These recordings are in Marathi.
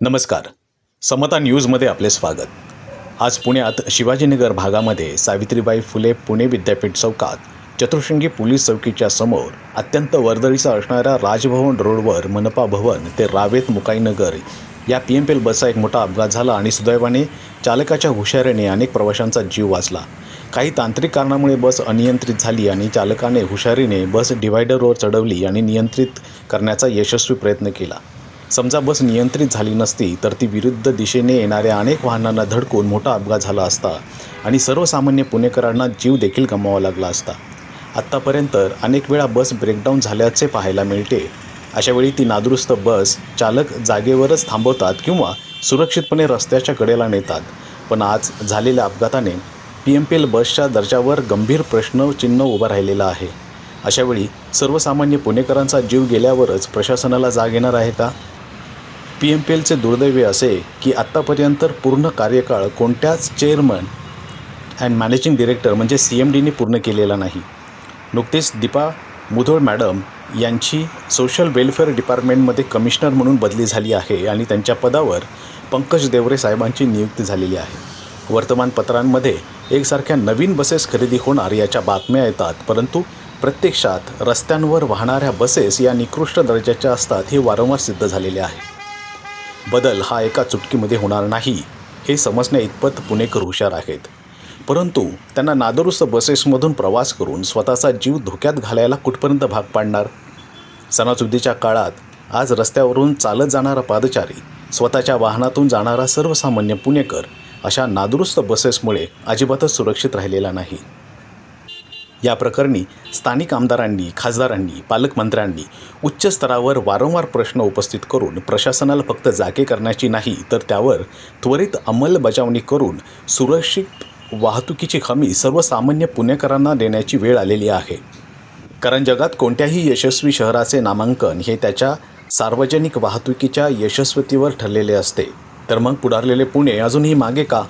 नमस्कार. समता न्यूजमध्ये आपले स्वागत. आज पुण्यात शिवाजीनगर भागामध्ये सावित्रीबाई फुले पुणे विद्यापीठ चौकात चतुर्शृंगी पोलीस चौकीच्या समोर अत्यंत वर्दळीचा असणाऱ्या राजभवन रोडवर मनपा भवन ते रावेत मुकाईनगर या पी एम पी एल बसचा एक मोठा अपघात झाला आणि सुदैवाने चालकाच्या हुशारीने अनेक प्रवाशांचा जीव वाचला. काही तांत्रिक कारणामुळे बस अनियंत्रित झाली आणि चालकाने हुशारीने बस डिव्हायडरवर चढवली आणि नियंत्रित करण्याचा यशस्वी प्रयत्न केला. समजा बस नियंत्रित झाली नसती तर ती विरुद्ध दिशेने येणाऱ्या अनेक वाहनांना धडकून मोठा अपघात झाला असता आणि सर्वसामान्य पुणेकरांना जीव देखील गमावा लागला असता. आत्तापर्यंत अनेक वेळा बस ब्रेकडाऊन झाल्याचे पाहायला मिळते. अशावेळी ती नादुरुस्त बस चालक जागेवरच थांबवतात किंवा सुरक्षितपणे रस्त्याच्या कडेला नेतात. पण आज झालेल्या अपघाताने पी एम पी एल बसच्या दर्जावर गंभीर प्रश्नचिन्ह उभं राहिलेलं आहे. अशावेळी सर्वसामान्य पुणेकरांचा जीव गेल्यावरच प्रशासनाला जाग येणार आहे का? पी एम पी एलचे दुर्दैवी असे की आत्तापर्यंत पूर्ण कार्यकाळ कोणत्याच चेअरमन अँड मॅनेजिंग डिरेक्टर म्हणजे सी एम डीने पूर्ण केलेला नाही. नुकतेच दीपा मुधोळ मॅडम यांची सोशल वेलफेअर डिपार्टमेंटमध्ये कमिशनर म्हणून बदली झाली आहे आणि त्यांच्या पदावर पंकज देवरे साहेबांची नियुक्ती झालेली आहे. वर्तमानपत्रांमध्ये एकसारख्या नवीन बसेस खरेदी होणार याच्या बातम्या येतात परंतु प्रत्यक्षात रस्त्यांवर वाहणाऱ्या बसेस या निकृष्ट दर्जाच्या असतात हे वारंवार सिद्ध झालेले आहे. बदल हा एका चुटकीमध्ये होणार नाही हे समजण्या इतपत पुणेकर हुशार आहेत. परंतु त्यांना नादुरुस्त बसेसमधून प्रवास करून स्वतःचा जीव धोक्यात घालायला कुठपर्यंत भाग पाडणार? सणासुदीच्या काळात आज रस्त्यावरून चालत जाणारा पादचारी स्वतःच्या वाहनातून जाणारा सर्वसामान्य पुणेकर अशा नादुरुस्त बसेसमुळे अजिबातच सुरक्षित राहिलेला नाही. या प्रकरणी स्थानिक आमदारांनी खासदारांनी पालकमंत्र्यांनी उच्च स्तरावर वारंवार प्रश्न उपस्थित करून प्रशासनाला फक्त जागे करण्याची नाही तर त्यावर त्वरित अंमलबजावणी करून सुरक्षित वाहतुकीची हमी सर्वसामान्य पुणेकरांना देण्याची वेळ आलेली आहे. कारण जगात कोणत्याही यशस्वी शहराचे नामांकन हे त्याच्या सार्वजनिक वाहतुकीच्या यशस्वतीवर ठरलेले असते. तर मग पुढारलेले पुणे अजूनही मागे का?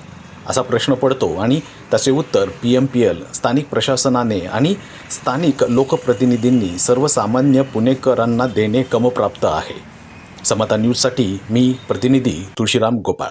असा प्रश्न पडतो. आणि त्याचे उत्तर पी एम पी एल स्थानिक प्रशासनाने आणि स्थानिक लोकप्रतिनिधींनी सर्वसामान्य पुणेकरांना देणे कमप्राप्त आहे. समता न्यूजसाठी मी प्रतिनिधी तुळशीराम गोपाळ.